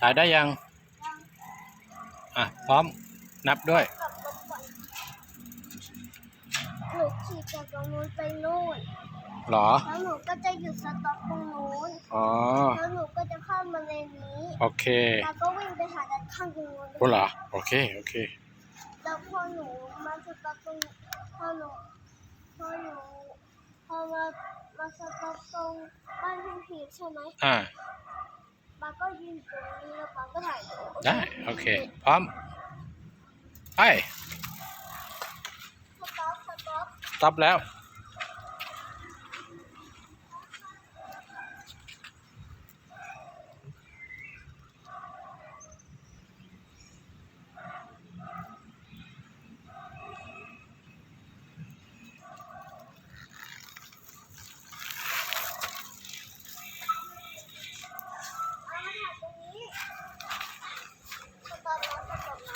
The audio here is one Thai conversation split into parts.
ถ่ายได้ยัง อะ พร้อมนับด้วยกลับรถก่อนหนูขี่จากตรงนู้นไปนู่น หรอ แล้วหนูก็จะหยุดสต็อปตรงนู้น อ๋อ แล้วหนูก็จะข้ามมาเลนนี้ โอเค แล้วก็วิ่งไปหาด้านข้างตรงนู้นโอ้เหรอ โอเค โอเค แล้วพอหนูมาสต็อปตรงพอหนูพอหนูพอมามาสต็อปตรงบ้านพี่พีชใช่ไหมอ่า ป้าก็ยืนตรงนี้แล้วป้าก็ถ่ายหนูได้ โอเค พร้อม ไป สต็อปสต็อป สต็อปแล้ว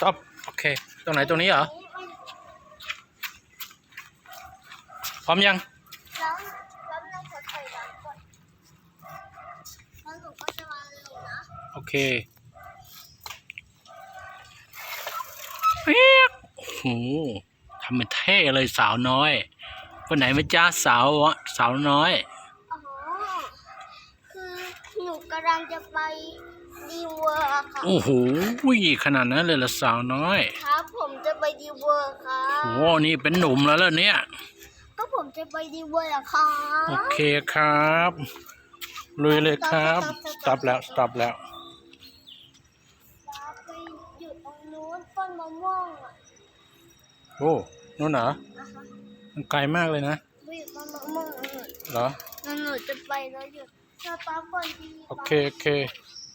ต็อปโอเค ตรงไหนตรงนี้เหรอ พร้อมยังแล้วแล้วเราขอถอยหลังก่อนแล้วโอเคเปียโอ้โหทำเป็นเท่เลยสาวน้อยวันไหนไม่จ้าสาววะสาวน้อย อ๋อ คือหนูกำลังจะไป ดีเวอร์ค่ะ โอ้โหขนาดนั้นเลยเหรอสาวน้อยครับผมจะไปดีเวอร์ครัโอ้บนี่เป็นหนุ่มแล้วเหรอเนี่ย ก็ผมจะไปดีเวอร์อะครัโอบเคครับลุยเลยครับสต็อปแล้วสต็อปแล้วแล้วไปหยุดตรงนู้นต้นมะม่วงอะโอ้นู่นเหรอนะคะมันไกลมากเลยนะไปหยุดต้นมะม่วงหนูเหรอหนูจะไปแล้วหยุดสต๊อปก่อนดีโอเคโอเคส